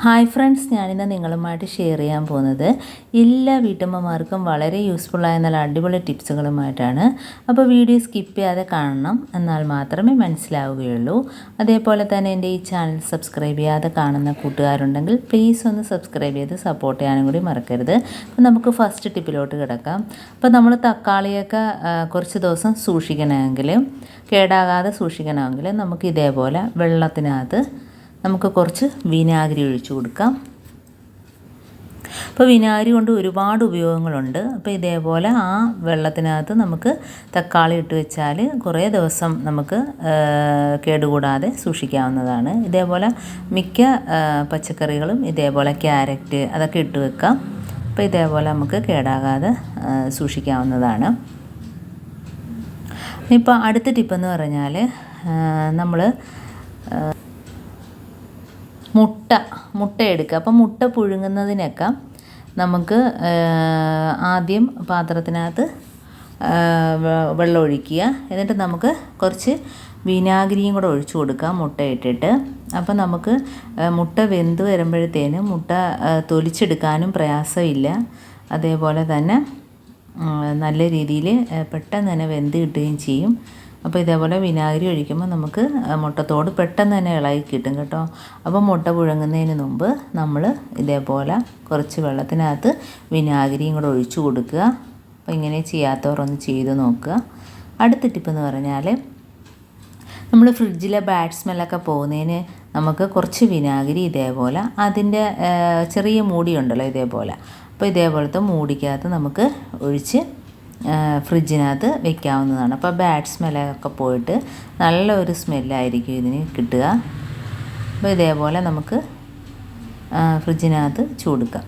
Hi friends ഞാനിന്ന് നിങ്ങളുമായിട്ട് share ചെയ്യാൻ പോകുന്നത് എല്ലാ വീട്ടമ്മമാർക്കും വളരെ യൂസ്ഫുള്ളായ നല്ല അടിപൊളി ടിപ്സുകളുമായിട്ടാണ്. അപ്പോൾ വീഡിയോ സ്കിപ്പ് ചെയ്യാതെ കാണണം എന്നാൽ മാത്രമേ മനസ്സിലാവുകയുള്ളൂ. അതേപോലെ തന്നെ എന്റെ ഈ ചാനൽ സബ്സ്ക്രൈബ് ചെയ്യാതെ കാണുന്ന കൂട്ടുകാരുണ്ടെങ്കിൽ പ്ലീസ് ഒന്ന് സബ്സ്ക്രൈബ് ചെയ്ത് സപ്പോർട്ട് ചെയ്യാനും കൂടി മറക്കരുത്. അപ്പോൾ നമുക്ക് ഫസ്റ്റ് ടിപ്പിലോട്ട് കിടക്കാം. അപ്പോൾ നമ്മൾ തക്കാളിയൊക്കെ കുറച്ച് ദിവസം സൂക്ഷിക്കണമെങ്കിൽ കേടാകാതെ സൂക്ഷിക്കണമെങ്കിൽ നമുക്ക് ഇതേപോലെ വെള്ളത്തിനകത്ത് നമുക്ക് കുറച്ച് വിനാഗിരി ഒഴിച്ചു കൊടുക്കാം. അപ്പോൾ വിനാഗിരി കൊണ്ട് ഒരുപാട് ഉപയോഗങ്ങളുണ്ട്. അപ്പോൾ ഇതേപോലെ ആ വെള്ളത്തിനകത്ത് നമുക്ക് തക്കാളി ഇട്ട് വെച്ചാൽ കുറേ ദിവസം നമുക്ക് കേടുകൂടാതെ സൂക്ഷിക്കാവുന്നതാണ്. ഇതേപോലെ മിക്ക പച്ചക്കറികളും ഇതേപോലെ ക്യാരറ്റ് അതൊക്കെ ഇട്ട് വെക്കാം. അപ്പോൾ ഇതേപോലെ നമുക്ക് കേടാകാതെ സൂക്ഷിക്കാവുന്നതാണ്. ഇപ്പോൾ അടുത്ത ടിപ്പെന്ന് പറഞ്ഞാൽ നമ്മൾ മുട്ട മുട്ട എടുക്കുക. അപ്പം മുട്ട പുഴുങ്ങുന്നതിനൊക്കെ നമുക്ക് ആദ്യം പാത്രത്തിനകത്ത് വെള്ളം ഒഴിക്കുക. എന്നിട്ട് നമുക്ക് കുറച്ച് വിനാഗിരിയും കൂടെ ഒഴിച്ചു കൊടുക്കാം മുട്ട ഇട്ടിട്ട്. അപ്പം നമുക്ക് മുട്ട വെന്ത് വരുമ്പോഴത്തേനും മുട്ട തൊലിച്ചെടുക്കാനും പ്രയാസമില്ല. അതേപോലെ തന്നെ നല്ല രീതിയിൽ പെട്ടെന്ന് തന്നെ വെന്ത് കിട്ടുകയും ചെയ്യും. അപ്പോൾ ഇതേപോലെ വിനാഗിരി ഒഴിക്കുമ്പോൾ നമുക്ക് മുട്ടത്തോട് പെട്ടെന്ന് തന്നെ ഇളകി കിട്ടും കേട്ടോ. അപ്പോൾ മുട്ട പുഴങ്ങുന്നതിന് മുമ്പ് നമ്മൾ ഇതേപോലെ കുറച്ച് വെള്ളത്തിനകത്ത് വിനാഗിരിയും കൂടെ ഒഴിച്ചു കൊടുക്കുക. അപ്പോൾ ഇങ്ങനെ ചെയ്യാത്തവരൊന്ന് ചെയ്ത് നോക്കുക. അടുത്ത ടിപ്പ് എന്ന് പറഞ്ഞാൽ നമ്മൾ ഫ്രിഡ്ജിലെ ബാഡ് സ്മെല്ലൊക്കെ പോകുന്നതിന് നമുക്ക് കുറച്ച് വിനാഗിരി ഇതേപോലെ അതിന്റെ ചെറിയ മൂടിയുണ്ടല്ലോ ഇതേപോലെ. അപ്പോൾ ഇതേപോലത്തെ മൂടിക്കകത്ത് നമുക്ക് ഒഴിച്ച് ഫ്രിഡ്ജിനകത്ത് വെക്കാവുന്നതാണ്. അപ്പോൾ ബാഡ് സ്മെല്ലൊക്കെ പോയിട്ട് നല്ല ഒരു സ്മെല്ലായിരിക്കും ഇതിന് കിട്ടുക. അപ്പോൾ ഇതേപോലെ നമുക്ക് ഫ്രിഡ്ജിനകത്ത് ചൂടുക്കാം.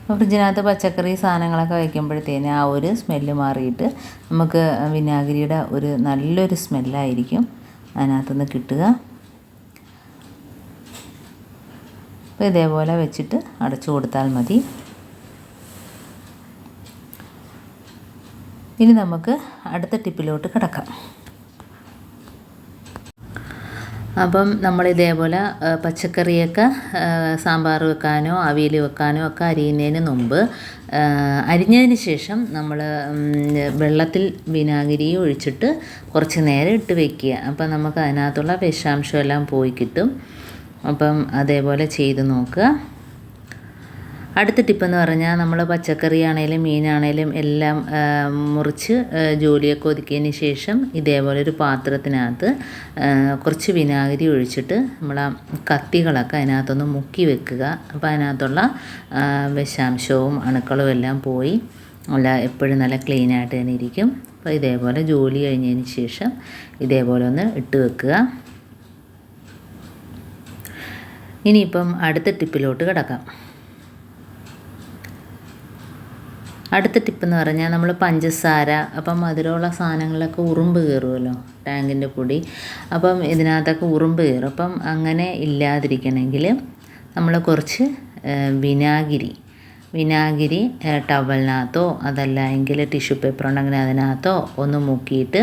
അപ്പോൾ ഫ്രിഡ്ജിനകത്ത് പച്ചക്കറി സാധനങ്ങളൊക്കെ വയ്ക്കുമ്പോഴത്തേന് ആ ഒരു സ്മെല്ല് മാറിയിട്ട് നമുക്ക് വിനാഗിരിയുടെ ഒരു നല്ലൊരു സ്മെല്ലായിരിക്കും അതിനകത്തുനിന്ന് കിട്ടുക. അപ്പോൾ ഇതേപോലെ വെച്ചിട്ട് അടച്ചു കൊടുത്താൽ മതി. ഇനി നമുക്ക് അടുത്ത ടിപ്പിലോട്ട് കിടക്കാം. അപ്പം നമ്മൾ ഇതേപോലെ പച്ചക്കറിയൊക്കെ സാമ്പാർ വെക്കാനോ അവിയൽ വെക്കാനോ ഒക്കെ അരിയുന്നതിന് മുമ്പ് അരിഞ്ഞതിന് ശേഷം നമ്മൾ വെള്ളത്തിൽ വിനാഗിരി ഒഴിച്ചിട്ട് കുറച്ച് നേരം ഇട്ട് വെക്കുക. അപ്പം നമുക്ക് അതിനകത്തുള്ള വിഷാംശമെല്ലാം പോയി കിട്ടും. അപ്പം അതേപോലെ ചെയ്ത് നോക്കുക. അടുത്ത ടിപ്പെന്ന് പറഞ്ഞാൽ നമ്മൾ പച്ചക്കറി ആണേലും മീനാണേലും എല്ലാം മുറിച്ച് ജോലിയൊക്കെ ഒതുക്കിയതിന് ശേഷം ഇതേപോലെ ഒരു പാത്രത്തിനകത്ത് കുറച്ച് വിനാഗിരി ഒഴിച്ചിട്ട് നമ്മൾ ആ കത്തികളൊക്കെ അതിനകത്തൊന്ന് മുക്കി വെക്കുക. അപ്പോൾ അതിനകത്തുള്ള വിഷാംശവും അണുക്കളും എല്ലാം പോയി. നല്ല എപ്പോഴും നല്ല ക്ലീനായിട്ട് തന്നെ ഇരിക്കും. അപ്പോൾ ഇതേപോലെ ജോലി കഴിഞ്ഞതിന് ശേഷം ഇതേപോലെ ഒന്ന് ഇട്ട് വെക്കുക. ഇനിയിപ്പം അടുത്ത ടിപ്പിലോട്ട് കിടക്കാം. അടുത്ത ടിപ്പ് എന്ന് പറഞ്ഞാൽ നമ്മൾ പഞ്ചസാര അപ്പം മധുരമുള്ള സാധനങ്ങളിലൊക്കെ ഉറുമ്പ് കയറുമല്ലോ ടാങ്കിന്റെ പൊടി. അപ്പം ഇതിനകത്തൊക്കെ ഉറുമ്പ് കയറും. അപ്പം അങ്ങനെ ഇല്ലാതിരിക്കണമെങ്കിൽ നമ്മൾ കുറച്ച് വിനാഗിരി. വിനാഗിരി ടവലിനകത്തോ അതല്ല എങ്കിൽ ടിഷ്യൂ പേപ്പർ ഉണ്ടെങ്കിൽ അതിനകത്തോ ഒന്ന് മുക്കിയിട്ട്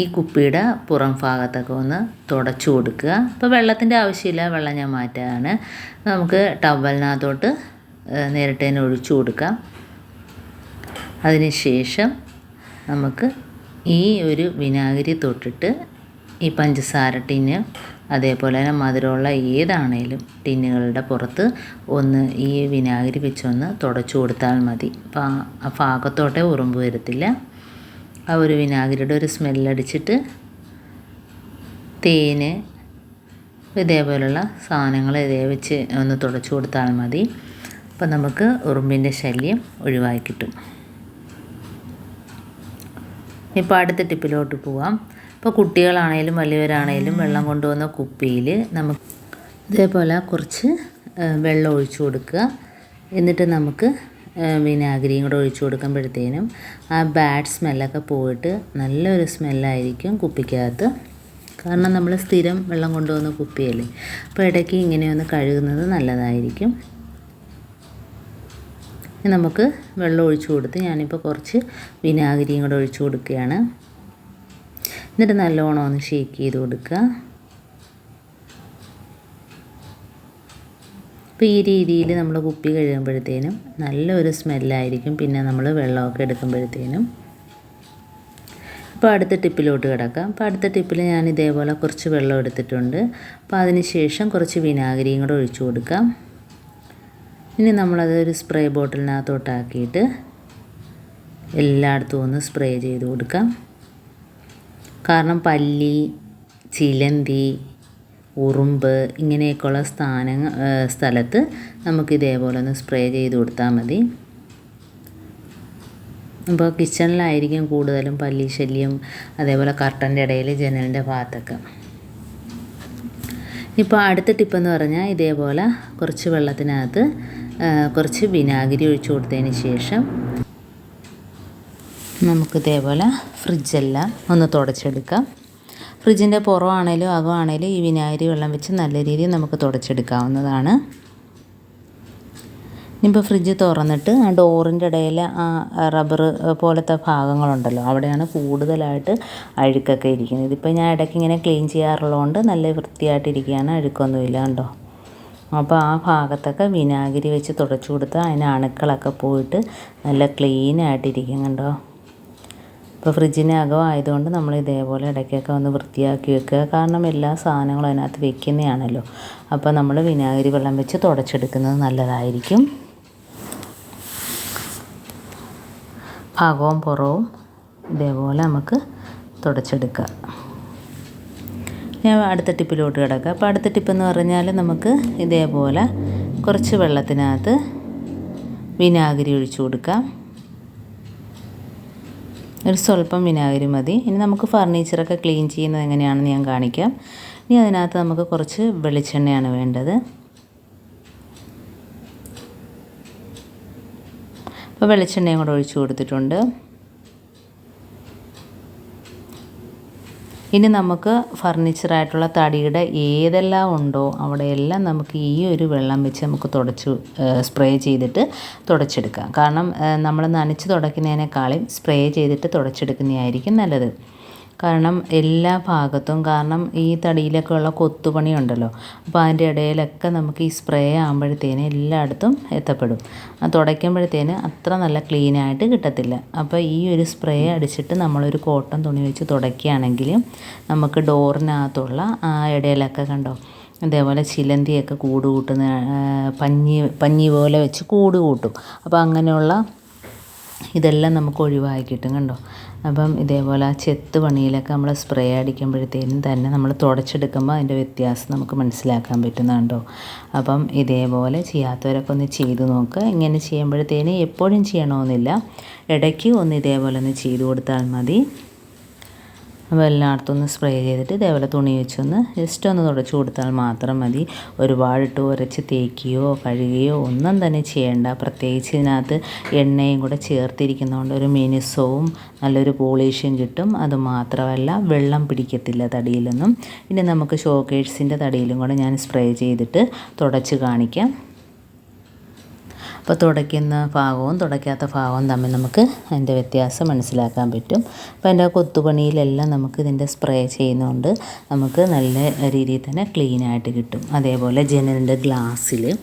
ഈ കുപ്പിയുടെ പുറം ഭാഗത്തൊക്കെ ഒന്ന് തുടച്ചു കൊടുക്കുക. അപ്പോൾ വെള്ളത്തിന്റെ ആവശ്യമില്ല വെള്ളം ഞാൻ മാറ്റാണ് നമുക്ക് ടവലിനകത്തോട്ട് നേരിട്ട് തന്നെ ഒഴിച്ചു കൊടുക്കാം. അതിനുശേഷം നമുക്ക് ഈ ഒരു വിനാഗിരി തൊട്ടിട്ട് ഈ പഞ്ചസാര ടിന്ന് അതേപോലെ തന്നെ മധുരമുള്ള ഏതാണേലും ടിന്നുകളുടെ പുറത്ത് ഒന്ന് ഈ വിനാഗിരി വെച്ചൊന്ന് തുടച്ചു കൊടുത്താൽ മതി. അപ്പോൾ ആ- ആ ഭാഗത്തോട്ടേ ഉറുമ്പ് വരത്തില്ല. ആ ഒരു വിനാഗിരിയുടെ ഒരു സ്മെല്ലടിച്ചിട്ട് തേന് ഇതേപോലുള്ള സാധനങ്ങൾ ഇതേ വെച്ച് ഒന്ന് തുടച്ചു കൊടുത്താൽ മതി. അപ്പം നമുക്ക് ഉറുമ്പിന്റെ ശല്യം ഒഴിവാക്കി കിട്ടും. ഇപ്പോൾ അടുത്ത ടിപ്പിലോട്ട് പോവാം. ഇപ്പോൾ കുട്ടികളാണേലും വലിയവരാണേലും വെള്ളം കൊണ്ടുവന്ന കുപ്പിയിൽ നമുക്ക് ഇതേപോലെ കുറച്ച് വെള്ളം ഒഴിച്ചു കൊടുക്കുക. എന്നിട്ട് നമുക്ക് വിനാഗിരിയും കൂടെ ഒഴിച്ചു കൊടുക്കുമ്പോഴത്തേനും ആ ബാഡ് സ്മെല്ലൊക്കെ പോയിട്ട് നല്ലൊരു സ്മെല്ലായിരിക്കും കുപ്പിക്കകത്ത്. കാരണം നമ്മൾ സ്ഥിരം വെള്ളം കൊണ്ടുവന്ന കുപ്പിയല്ലേ. അപ്പോൾ ഇടയ്ക്ക് ഇങ്ങനെയൊന്ന് കഴുകുന്നത് നല്ലതായിരിക്കും. നമുക്ക് വെള്ളം ഒഴിച്ചു കൊടുത്ത് ഞാനിപ്പോൾ കുറച്ച് വിനാഗിരിയും കൂടെ ഒഴിച്ചു കൊടുക്കുകയാണ്. എന്നിട്ട് നല്ലോണം ഒന്ന് ഷേക്ക് ചെയ്ത് കൊടുക്കുക. അപ്പോൾ ഈ രീതിയിൽ നമ്മൾ കുപ്പി കഴുകുമ്പോഴത്തേനും നല്ലൊരു സ്മെല്ലായിരിക്കും. പിന്നെ നമ്മൾ വെള്ളമൊക്കെ എടുക്കുമ്പോഴത്തേനും. അപ്പോൾ അടുത്ത ടിപ്പിലോട്ട് കിടക്കാം. അപ്പോൾ അടുത്ത ടിപ്പിൽ ഞാൻ ഇതേപോലെ കുറച്ച് വെള്ളം എടുത്തിട്ടുണ്ട്. അപ്പോൾ അതിന് ശേഷം കുറച്ച് വിനാഗിരിയും കൂടെ ഒഴിച്ചു കൊടുക്കാം. ഇനി നമ്മളത് ഒരു സ്പ്രേ ബോട്ടിലിനകത്തോട്ടാക്കിയിട്ട് എല്ലായിടത്തും ഒന്ന് സ്പ്രേ ചെയ്ത് കൊടുക്കാം. കാരണം പല്ലി ചിലന്തി ഉറുമ്പ് ഇങ്ങനെയൊക്കെയുള്ള സ്ഥാനങ്ങൾ സ്ഥലത്ത് നമുക്ക് ഇതേപോലെ ഒന്ന് സ്പ്രേ ചെയ്ത് കൊടുത്താൽ മതി. അപ്പോൾ കിച്ചണിലായിരിക്കും കൂടുതലും പല്ലി ശല്യം അതേപോലെ കർട്ടന്റെ ഇടയിൽ ജനലിന്റെ ഭാഗത്തൊക്കെ. ഇപ്പോൾ അടുത്ത ടിപ്പെന്ന് പറഞ്ഞാൽ ഇതേപോലെ കുറച്ച് വെള്ളത്തിനകത്ത് കുറച്ച് വിനാഗിരി ഒഴിച്ചു കൊടുത്തതിന് ശേഷം നമുക്ക് ഇതേപോലെ ഫ്രിഡ്ജെല്ലാം ഒന്ന് തുടച്ചെടുക്കാം. ഫ്രിഡ്ജിന്റെ പുറമാണേലും അകമാണേലും ഈ വിനാഗിരി വെള്ളം വെച്ച് നല്ല രീതിയിൽ നമുക്ക് തുടച്ചെടുക്കാവുന്നതാണ്. ഇനിയിപ്പോൾ ഫ്രിഡ്ജ് തുറന്നിട്ട് ആ ഡോറിന്റെ ഇടയിൽ ആ റബ്ബർ പോലത്തെ ഭാഗങ്ങളുണ്ടല്ലോ അവിടെയാണ് കൂടുതലായിട്ട് അഴുക്കൊക്കെ ഇരിക്കുന്നത്. ഇതിപ്പോൾ ഞാൻ ഇടയ്ക്ക് ഇങ്ങനെ ക്ലീൻ ചെയ്യാറുള്ളതുകൊണ്ട് നല്ല വൃത്തിയായിട്ടിരിക്കുകയാണ് അഴുക്കൊന്നുമില്ല കണ്ടോ? അപ്പോൾ ആ ഭാഗത്തൊക്കെ വിനാഗിരി വെച്ച് തുടച്ചു കൊടുത്താൽ അതിന് അണുക്കളൊക്കെ പോയിട്ട് നല്ല ക്ലീൻ ആയിട്ടിരിക്കും കണ്ടോ? ഇപ്പോൾ ഫ്രിഡ്ജിനകം ആയതുകൊണ്ട് നമ്മൾ ഇതേപോലെ ഇടയ്ക്കൊക്കെ ഒന്ന് വൃത്തിയാക്കി വെക്കുക. കാരണം എല്ലാ സാധനങ്ങളും അതിനകത്ത് വെക്കുന്നതാണല്ലോ. അപ്പോൾ നമ്മൾ വിനാഗിരി വെള്ളം വെച്ച് തുടച്ചെടുക്കുന്നത് നല്ലതായിരിക്കും. ഭാഗവും പുറവും ഇതേപോലെ നമുക്ക് തുടച്ചെടുക്കാം. ഞാൻ അടുത്ത ടിപ്പിലോട്ട് കിടക്കാം. അപ്പോൾ അടുത്ത ടിപ്പെന്ന് പറഞ്ഞാൽ നമുക്ക് ഇതേപോലെ കുറച്ച് വെള്ളത്തിനകത്ത് വിനാഗിരി ഒഴിച്ചു കൊടുക്കാം. ഒരു സ്വല്പം വിനാഗിരി മതി. ഇനി നമുക്ക് ഫർണിച്ചറൊക്കെ ക്ലീൻ ചെയ്യുന്നത് എങ്ങനെയാണെന്ന് ഞാൻ കാണിക്കാം. ഇനി അതിനകത്ത് നമുക്ക് കുറച്ച് വെളിച്ചെണ്ണയാണ് വേണ്ടത്. അപ്പോൾ വെളിച്ചെണ്ണയും കൂടെ ഒഴിച്ചു കൊടുത്തിട്ടുണ്ട്. ഇനി നമുക്ക് ഫർണിച്ചറായിട്ടുള്ള തടിയുടെ ഏതെല്ലാം ഉണ്ടോ അവിടെയെല്ലാം നമുക്ക് ഈ ഒരു വെള്ളം വെച്ച് നമുക്ക് തുടച്ചു സ്പ്രേ ചെയ്തിട്ട് തുടച്ചെടുക്കാം. കാരണം നമ്മൾ നനച്ച് തുടയ്ക്കുന്നതിനേക്കാളും സ്പ്രേ ചെയ്തിട്ട് തുടച്ചെടുക്കുന്നതായിരിക്കും നല്ലത്. കാരണം എല്ലാ ഭാഗത്തും കാരണം ഈ തടിയിലൊക്കെ ഉള്ള കൊത്തുപണി ഉണ്ടല്ലോ അപ്പോൾ അതിന്റെ ഇടയിലൊക്കെ നമുക്ക് ഈ സ്പ്രേ ആകുമ്പോഴത്തേന് എല്ലായിടത്തും എത്തപ്പെടും. അത് തുടയ്ക്കുമ്പോഴത്തേന് അത്ര നല്ല ക്ലീനായിട്ട് കിട്ടത്തില്ല. അപ്പോൾ ഈ ഒരു സ്പ്രേ അടിച്ചിട്ട് നമ്മളൊരു കോട്ടൺ തുണി വെച്ച് തുടയ്ക്കുകയാണെങ്കിൽ നമുക്ക് ഡോറിനകത്തുള്ള ആ ഇടയിലൊക്കെ കണ്ടോ അതേപോലെ ചിലന്തിയൊക്കെ കൂട് കൂട്ടുന്ന പഞ്ഞി പഞ്ഞി പോലെ വെച്ച് കൂട് കൂട്ടും. അപ്പോൾ അങ്ങനെയുള്ള ഇതെല്ലാം നമുക്ക് ഒഴിവാക്കി കിട്ടും കണ്ടോ. അപ്പം ഇതേപോലെ ആ ചെത്ത് പണിയിലൊക്കെ നമ്മൾ സ്പ്രേ അടിക്കുമ്പോഴത്തേനും തന്നെ നമ്മൾ തുടച്ചെടുക്കുമ്പോൾ അതിന്റെ വ്യത്യാസം നമുക്ക് മനസ്സിലാക്കാൻ പറ്റുന്നുണ്ടോ അപ്പം ഇതേപോലെ ചെയ്യാത്തവരൊക്കെ ഒന്ന് ചെയ്ത് നോക്കുക ഇങ്ങനെ ചെയ്യുമ്പോഴത്തേനും എപ്പോഴും ചെയ്യണമെന്നില്ല ഇടയ്ക്ക് ഒന്ന് ഇതേപോലെ ഒന്ന് ചെയ്ത് കൊടുത്താൽ മതി. അപ്പോൾ എല്ലായിടത്തും ഒന്ന് സ്പ്രേ ചെയ്തിട്ട് ഇതേപോലെ തുണി വെച്ചൊന്ന് ജസ്റ്റ് ഒന്ന് തുടച്ച് കൊടുത്താൽ മാത്രം മതി. ഒരുപാടിട്ട് ഉരച്ച് തേക്കുകയോ കഴുകുകയോ ഒന്നും തന്നെ ചെയ്യേണ്ട. പ്രത്യേകിച്ച് ഇതിനകത്ത് എണ്ണയും കൂടെ ചേർത്തിരിക്കുന്നതുകൊണ്ട് ഒരു മിനുസവും നല്ലൊരു പോളിഷും കിട്ടും. അതുമാത്രമല്ല വെള്ളം പിടിക്കത്തില്ല തടിയിലൊന്നും. ഇനി നമുക്ക് ഷോക്കേഴ്സിന്റെ തടിയിലും കൂടെ ഞാൻ സ്പ്രേ ചെയ്തിട്ട് തുടച്ച് കാണിക്കാം. അപ്പോൾ തുടയ്ക്കുന്ന ഭാഗവും തുടയ്ക്കാത്ത ഭാഗവും തമ്മിൽ നമുക്ക് അതിന്റെ വ്യത്യാസം മനസ്സിലാക്കാൻ പറ്റും. അപ്പോൾ അതിന്റെ കൊത്തുപണിയിലെല്ലാം നമുക്ക് ഇതിന്റെ സ്പ്രേ ചെയ്യുന്നതുകൊണ്ട് നമുക്ക് നല്ല രീതിയിൽ തന്നെ ക്ലീനായിട്ട് കിട്ടും. അതേപോലെ ജനലിന്റെ ഗ്ലാസ്സിൽ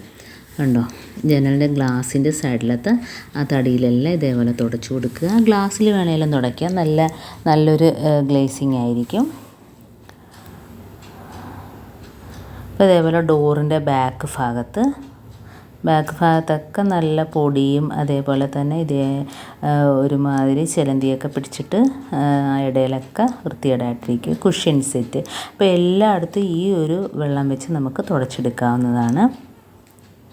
ഉണ്ടോ ജനലിന്റെ ഗ്ലാസിന്റെ സൈഡിലത്തെ ആ തടിയിലെല്ലാം ഇതേപോലെ തുടച്ചു കൊടുക്കുക. ഗ്ലാസ്സിൽ വേണമെങ്കിലും തുടയ്ക്കാം. നല്ല നല്ലൊരു ഗ്ലേസിങ് ആയിരിക്കും. അപ്പോൾ ഇതേപോലെ ഡോറിന്റെ ബാക്ക് ഭാഗത്ത് ബാക്ക് ഭാഗത്തൊക്കെ നല്ല പൊടിയും അതേപോലെ തന്നെ ഇതേ ഒരുമാതിരി ചിലന്തിയൊക്കെ പിടിച്ചിട്ട് ഇടയിലൊക്കെ വൃത്തികേടായിട്ടിരിക്കും. Cushion set. അപ്പോൾ എല്ലായിടത്തും ഈ ഒരു വെള്ളം വെച്ച് നമുക്ക് തുടച്ചെടുക്കാവുന്നതാണ്.